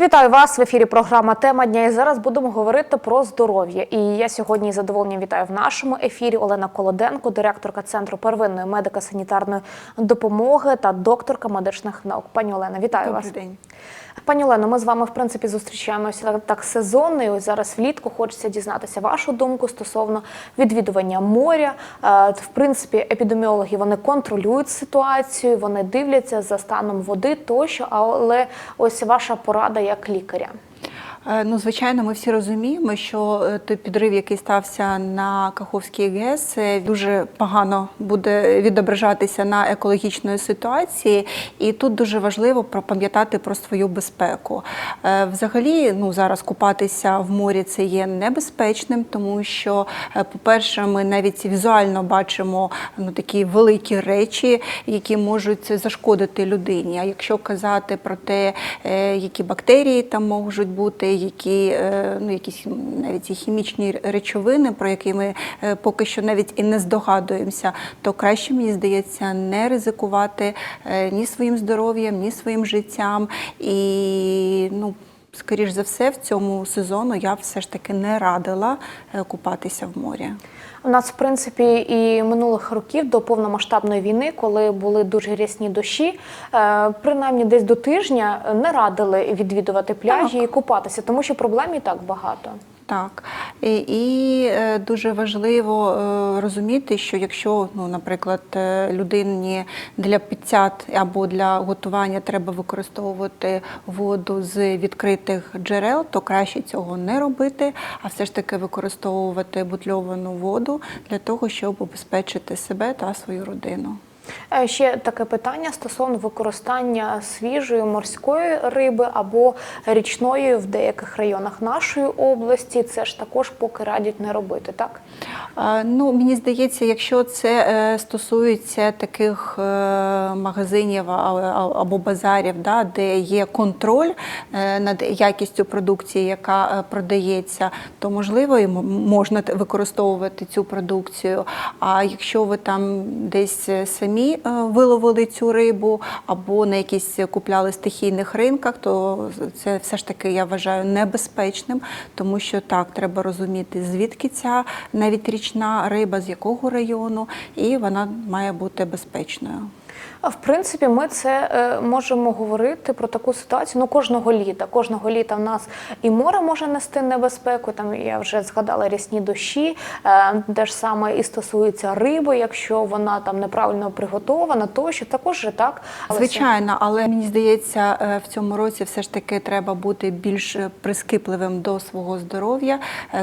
Вітаю вас в ефірі. Програма Тема дня. І зараз будемо говорити про здоров'я. І я сьогодні задоволенням вітаю в нашому ефірі Олена Колоденко, директорка центру первинної медико-санітарної допомоги та докторка медичних наук. Пані Олена, вітаю Добрий вас. день. Пані Олено, ми з вами в принципі зустрічаємося так, сезонно. І ось зараз влітку хочеться дізнатися вашу думку стосовно відвідування моря. Е, В принципі, епідеміологи вони контролюють ситуацію, вони дивляться за станом води тощо. Але ось ваша порада як лікаря. Е, Ну, звичайно, ми всі розуміємо, що е, той підрив, який стався на Каховській ГЕС, дуже погано буде відображатися на екологічної ситуації, і тут дуже важливо пам'ятати про свою безпеку. Е, Взагалі, ну зараз купатися в морі це є небезпечним, тому що, по-перше, ми навіть візуально бачимо ну такі великі речі, які можуть зашкодити людині. А якщо казати про те, які бактерії там можуть бути, які е, ну якісь навіть і хімічні речовини, про які ми е, поки що навіть і не здогадуємося, то краще мені здається не ризикувати е, ні своїм здоров'ям, ні своїм життям. І ну. Скоріш за все, в цьому сезону я все ж таки не радила купатися в морі. У нас, в принципі, і минулих років до повномасштабної війни, коли були дуже рясні дощі, е, принаймні десь до тижня не радили відвідувати пляжі і купатися, тому що проблем і так багато. Так, і, і е, дуже важливо е, розуміти, що якщо, ну, наприклад, е, людині для підсяд або для готування треба використовувати воду з відкритих джерел, то краще цього не робити, а все ж таки використовувати бутльовану воду для того, щоб обезпечити себе та свою родину. Е, Ще таке питання стосовно використання свіжої морської риби або річної в деяких районах нашої області. Це ж також поки радять не робити, так? Ну, мені здається, якщо це е, стосується таких е, магазинів або базарів, да, де є контроль е, над якістю продукції, яка е, продається, то можливо і можна використовувати цю продукцію. А якщо ви там десь е, е, виловили цю рибу або на якісь купляли стихійних ринках, то це все ж таки я вважаю небезпечним, тому що так треба розуміти, звідки ця навіть річна риба, з якого району, і вона має бути безпечною. В принципі, ми це е, можемо говорити про таку ситуацію ну, кожного літа. Кожного літа в нас і море може нести небезпеку. Там я вже згадала рясні дощі, е, те ж саме і стосується риби, якщо вона там неправильно приготована, тощо також же так. Звичайно, але мені здається, е, в цьому році все ж таки треба бути більш е, прискіпливим до свого здоров'я,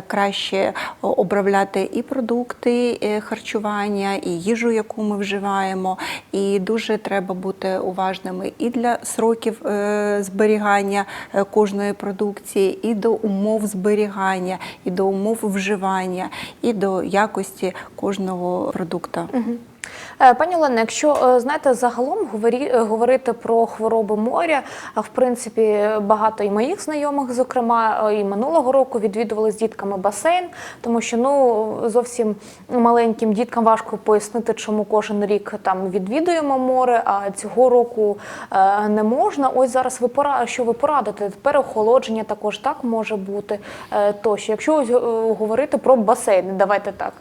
краще обробляти і продукти е, харчування, і їжу, яку ми вживаємо. І дуже треба бути уважними і для сроків е, зберігання е, кожної продукції, і до умов зберігання, і до умов вживання, і до якості кожного продукту. Е, Пані Олена, якщо е, знаєте, загалом говорі, е, говорити про хвороби моря, а, в принципі, багато і моїх знайомих, зокрема, е, і минулого року відвідували з дітками басейн, тому що ну зовсім маленьким діткам важко пояснити, чому кожен рік там відвідуємо море, а цього року е, не можна. Ось зараз ви пора, що ви порадите? Переохолодження також так може бути. е, Тощо, якщо ось, е, говорити про басейни, давайте так.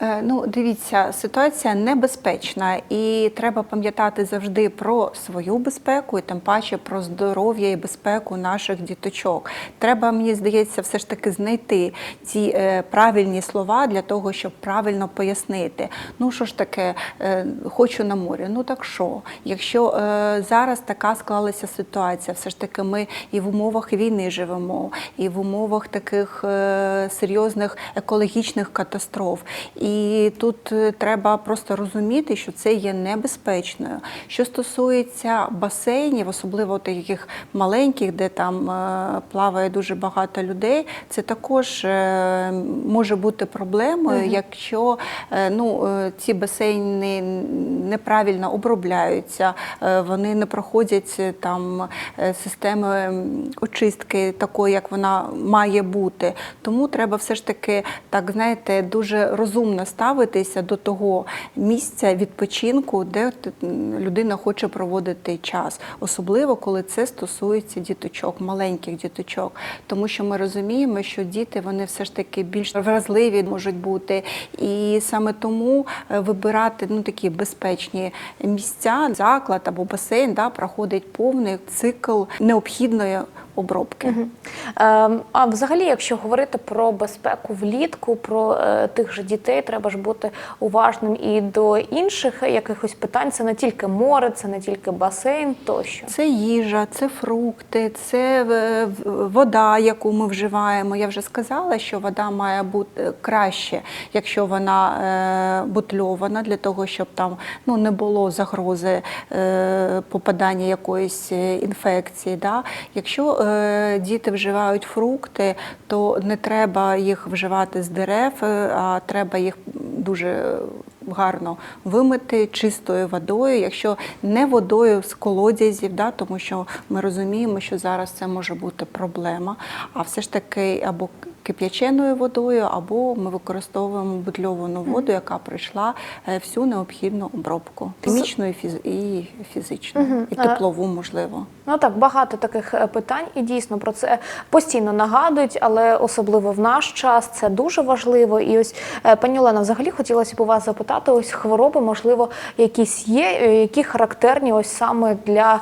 Е, Ну, дивіться, ситуація небезпечна, і треба пам'ятати завжди про свою безпеку, і тим паче про здоров'я і безпеку наших діточок. Треба, мені здається, все ж таки знайти ці е, правильні слова для того, щоб правильно пояснити. Ну що ж таке, е, хочу на морі. Ну так що? Якщо е, зараз така склалася ситуація, все ж таки ми і в умовах війни живемо, і в умовах таких е, серйозних екологічних катастроф. Тут е, треба просто розуміти, що це є небезпечною. Що стосується басейнів, особливо таких маленьких, де там е, плаває дуже багато людей, це також е, може бути проблемою, якщо е, ну, ці басейни неправильно обробляються, вони не проходять там системи очистки такої, як вона має бути. Тому треба все ж таки, так знаєте, дуже розумно розумно ставитися до того місця відпочинку, де людина хоче проводити час, особливо коли це стосується діточок, маленьких діточок, тому що ми розуміємо, що діти вони все ж таки більш вразливі можуть бути, і саме тому е, вибирати ну такі безпечні місця, заклад або басейн, да, проходить повний цикл необхідної обробки. Ем, А взагалі, якщо говорити про безпеку влітку, про е, тих же дітей, треба ж бути уважним і до інших якихось питань. Це не тільки море, це не тільки басейн тощо. Це їжа, це фрукти, це е, вода, яку ми вживаємо. Я вже сказала, що вода має бути краще, якщо вона е, бутльована, для того, щоб там ну, не було загрози е, попадання якоїсь е, інфекції. Да? Якщо е, діти вживають фрукти, то не треба їх вживати з дерев, е, а треба їх дуже гарно вимити чистою водою, якщо не водою з колодязів, да, тому що ми розуміємо, що зараз це може бути проблема, а все ж таки або кип'яченою водою, або ми використовуємо бутльовану воду, яка пройшла е, всю необхідну обробку, хімічну і фіз- і фізичну, і теплову, можливо. Ну так, багато таких е, питань, і дійсно про це постійно нагадують, але особливо в наш час це дуже важливо. І ось е, пані Олена, взагалі хотілося б у вас запитати: ось хвороби, можливо, якісь є, які характерні ось саме для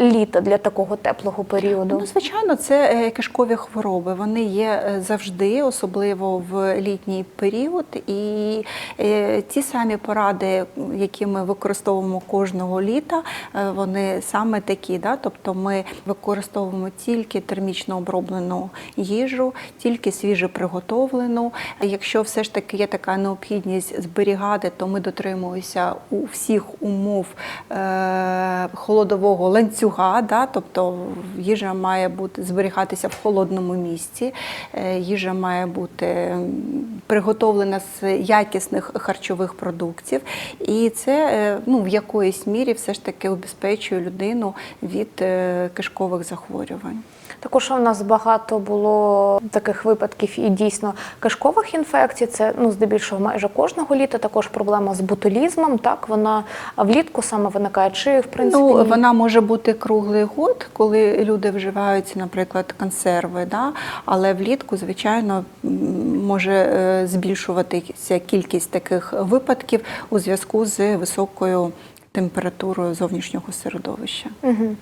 літа, для такого теплого періоду. Ну, звичайно, це кишкові хвороби. Вони є е, завжди, особливо в літній період. І е, ті самі поради, які ми використовуємо кожного літа, е, вони саме такі. Да? Тобто ми використовуємо тільки термічно оброблену їжу, тільки свіже приготовлену. Якщо все ж таки є така необхідність зберігати, то ми дотримуємося у всіх умов е, холодового ланцюга, да? тобто їжа має бути зберігатися в холодному місці, їжа має бути приготовлена з якісних харчових продуктів, і це е, ну, в якоїсь мірі все ж таки убезпечує людину від е, кишкових захворювань. Також у нас багато було таких випадків і дійсно кишкових інфекцій. Це ну здебільшого майже кожного літа. Також проблема з ботулізмом. Так вона влітку саме виникає. Чи в принципі Ну, вона може бути круглий год, коли люди вживають, наприклад, консерви, да? але влітку, звичайно, м, може е, збільшуватися кількість таких випадків у зв'язку з високою температурою зовнішнього середовища. Угу.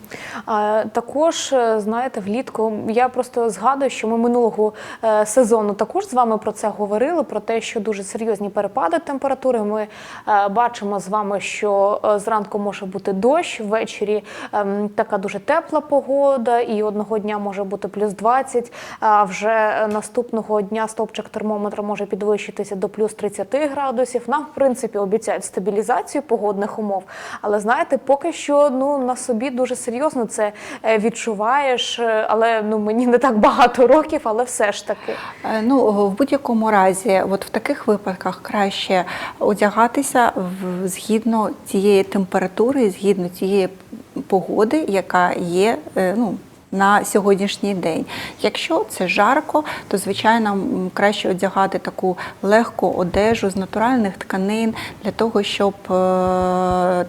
А, також, е, знаєте, влітку я просто згадую, що ми минулого е, сезону також з вами про це говорили, про те, що дуже серйозні перепади температури. Ми е, бачимо з вами, що е, зранку може бути дощ, ввечері ем, така дуже тепла погода, і одного дня може бути плюс 20, а вже наступного дня стопчик термометра може підвищитися до плюс 30 градусів. Нам, в принципі, обіцяють стабілізацію погодних умов. Але знаєте, поки що ну на собі дуже серйозно це е, відчуваєш. е, Але ну мені не так багато років, але все ж таки. Е, Ну, в будь-якому разі, от в таких випадках краще одягатися в, згідно цієї температури, згідно цієї погоди, яка є. Ну, на сьогоднішній день. Якщо це жарко, то звичайно краще одягати таку легку одежу з натуральних тканин для того, щоб е,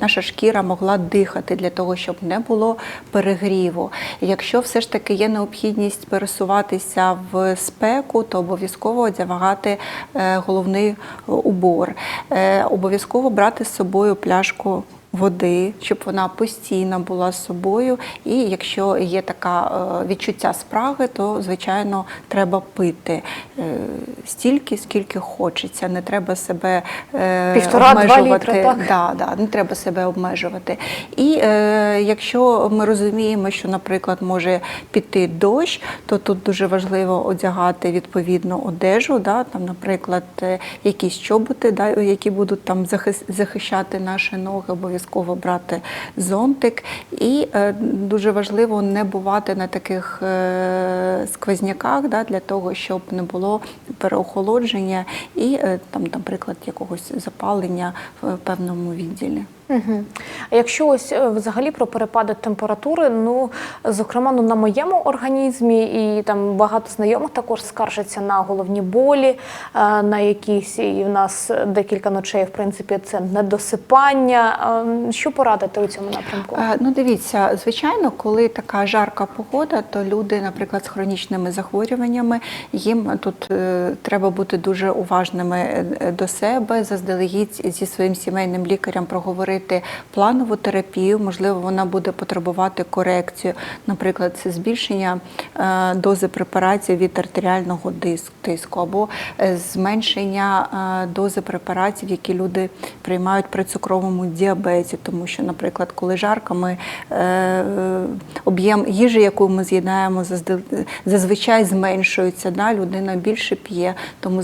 наша шкіра могла дихати, для того, щоб не було перегріву. Якщо все ж таки є необхідність пересуватися в спеку, то обов'язково одягати е, головний убор. Е, Обов'язково брати з собою пляшку води, щоб вона постійно була з собою. І якщо є така е, відчуття спраги, то звичайно треба пити е, стільки, скільки хочеться. Не треба себе е, Півтора-два обмежувати. так? Да, да, не треба себе обмежувати. І е, якщо ми розуміємо, що, наприклад, може піти дощ, то тут дуже важливо одягати відповідну одежу, да, там, наприклад, якісь чоботи, да, які будуть там захищати наші ноги, обов'язково брати зонтик. І е, дуже важливо не бувати на таких е, сквозняках, да, для того, щоб не було переохолодження і, е, там, наприклад, якогось запалення в певному відділі. Угу. А якщо ось е, взагалі про перепади температури, ну зокрема, ну на моєму організмі, і там багато знайомих також скаржаться на головні болі, е, на якісь і в нас декілька ночей, в принципі, це недосипання. Е, Що порадити у цьому напрямку? Е, Ну, дивіться, звичайно, коли така жарка погода, то люди, наприклад, з хронічними захворюваннями, їм тут е, треба бути дуже уважними до себе, заздалегідь зі своїм сімейним лікарем проговорити планову терапію. Можливо, вона буде потребувати корекцію. Наприклад, це збільшення е, дози препаратів від артеріального тиску або е, зменшення е, дози препаратів, які люди приймають при цукровому діабеті, тому що, наприклад, коли жарко, ми об'єм їжі, яку ми з'їдаємо, зазвичай зменшується. Да? Людина більше п'є, тому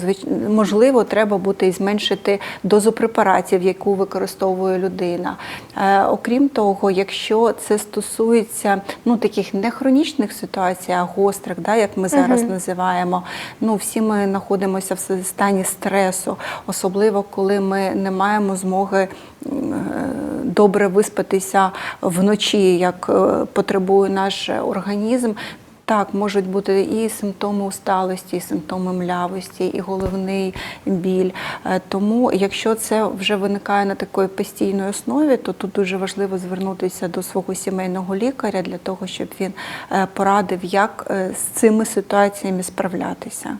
можливо треба буде і зменшити дозу препаратів, яку використовує людина. Е, окрім того, якщо це стосується ну таких не хронічних ситуацій, а гострих, да, як ми зараз Мгм. називаємо, ну всі ми знаходимося в стані стресу, особливо коли ми не маємо змоги добре виспатися вночі, як е, потребує наш організм. Так, можуть бути і симптоми усталості, і симптоми млявості, і головний біль. Е, Тому, якщо це вже виникає на такої постійної основі, то тут дуже важливо звернутися до свого сімейного лікаря для того, щоб він е, порадив, як е, з цими ситуаціями справлятися.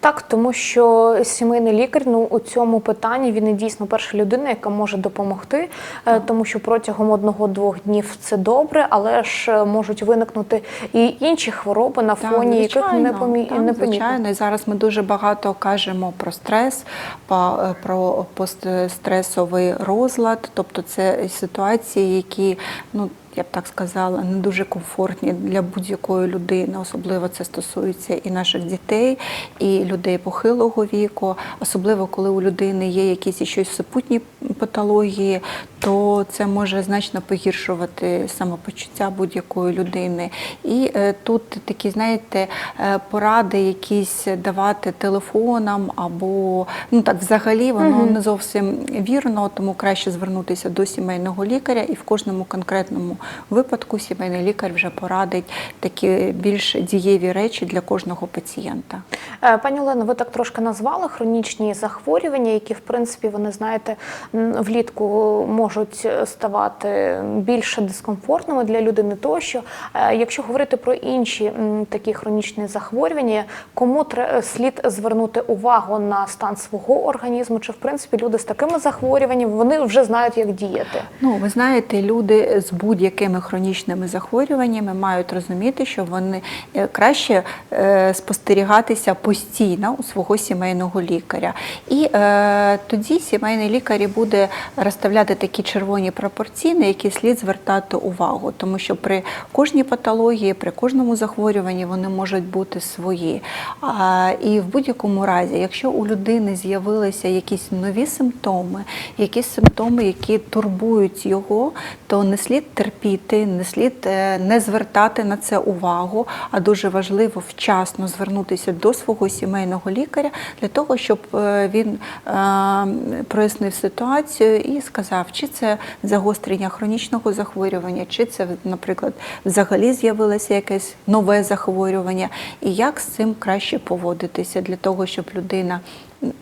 Так, тому що сімейний лікар ну у цьому питанні він і дійсно перша людина, яка може допомогти, е, тому що протягом одного-двох днів це добре, але ж е, можуть виникнути і інші хвороби, на Так, фоні яких не помі... так, не помітно. звичайно. І зараз ми дуже багато кажемо про стрес, па- про постстресовий розлад, тобто це ситуації, які ну. Я б так сказала, не дуже комфортні для будь-якої людини. Особливо це стосується і наших дітей, і людей похилого віку. Особливо коли у людини є якісь щось супутні патології, то це може значно погіршувати самопочуття будь-якої людини. І е, тут такі, знаєте, е, поради якісь давати телефонам або ну так взагалі воно Мгм. не зовсім вірно, тому краще звернутися до сімейного лікаря, і в кожному конкретному випадку сімейний лікар вже порадить такі більш дієві речі для кожного пацієнта. Е, Пані Олено, ви так трошки назвали хронічні захворювання, які, в принципі, вони знаєте, влітку можуть ставати більше дискомфортними для людини. Тощо, Е, якщо говорити про інші такі хронічні захворювання, кому тре- слід звернути увагу на стан свого організму? Чи в принципі люди з такими захворюваннями вони вже знають, як діяти? Ну, ви знаєте, люди з будь-якими хронічними захворюваннями мають розуміти, що вони е, краще е, спостерігатися постійно у свого сімейного лікаря. І е, тоді сімейний лікар буде розставляти такі червоні пропорції, на які слід звертати увагу, тому що при кожній патології, при кожному захворюванні вони можуть бути свої. А, і в будь-якому разі, якщо у людини з'явилися якісь нові симптоми, якісь симптоми, які турбують його, то не слід терпіти, не слід е, не звертати на це увагу, а дуже важливо вчасно звернутися до свого сімейного лікаря для того, щоб е, він е, прояснив ситуацію і сказав, чи це загострення хронічного захворювання, чи це, наприклад, взагалі з'явилося якесь нове захворювання, і як з цим краще поводитися для того, щоб людина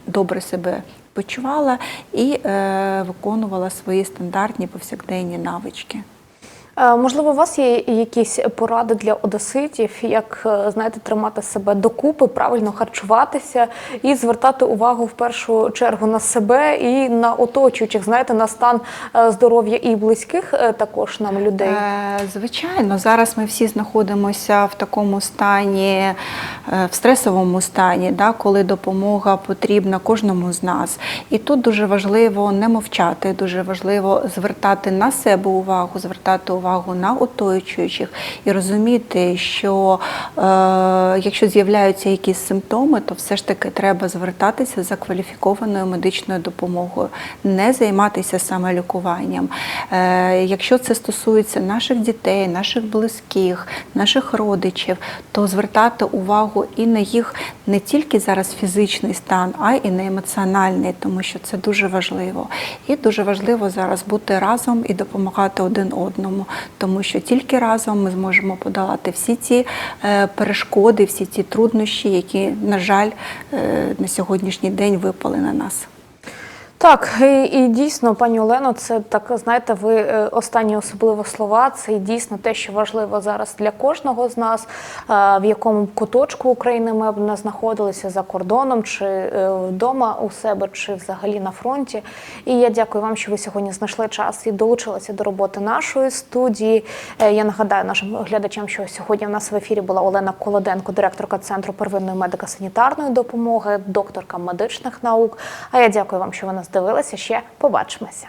добре себе почувала і е, виконувала свої стандартні повсякденні навички. Е, Можливо, у вас є якісь поради для одеситів, як е, знаєте, тримати себе докупи, правильно харчуватися і звертати увагу в першу чергу на себе і на оточуючих, знаєте, на стан е, здоров'я і близьких також нам людей. Звичайно, зараз ми всі знаходимося в такому стані, в стресовому стані, да, коли допомога потрібна кожному з нас. І тут дуже важливо не мовчати, дуже важливо звертати на себе увагу, звертати увагу на оточуючих і розуміти, що е, якщо з'являються якісь симптоми, то все ж таки треба звертатися за кваліфікованою медичною допомогою, не займатися самолікуванням. Е, якщо це стосується наших дітей, наших близьких, наших родичів, то звертати увагу і на їх не тільки зараз фізичний стан, а і на емоціональний, тому що це дуже важливо. І дуже важливо зараз бути разом і допомагати один одному, тому що тільки разом ми зможемо подолати всі ці е, перешкоди, всі ці труднощі, які, на жаль, е, на сьогоднішній день випали на нас. Так, і, і дійсно, пані Олено, це так знаєте, ви е, останні особливо слова. Це і дійсно те, що важливо зараз для кожного з нас, е, в якому куточку України ми б не знаходилися за кордоном, чи е, вдома у себе, чи взагалі на фронті. І я дякую вам, що ви сьогодні знайшли час і долучилися до роботи нашої студії. Я нагадаю нашим глядачам, що сьогодні в нас в ефірі була Олена Колоденко, директорка центру первинної медико-санітарної допомоги, докторка медичних наук. А я дякую вам, що ви нас. Ще побачимося.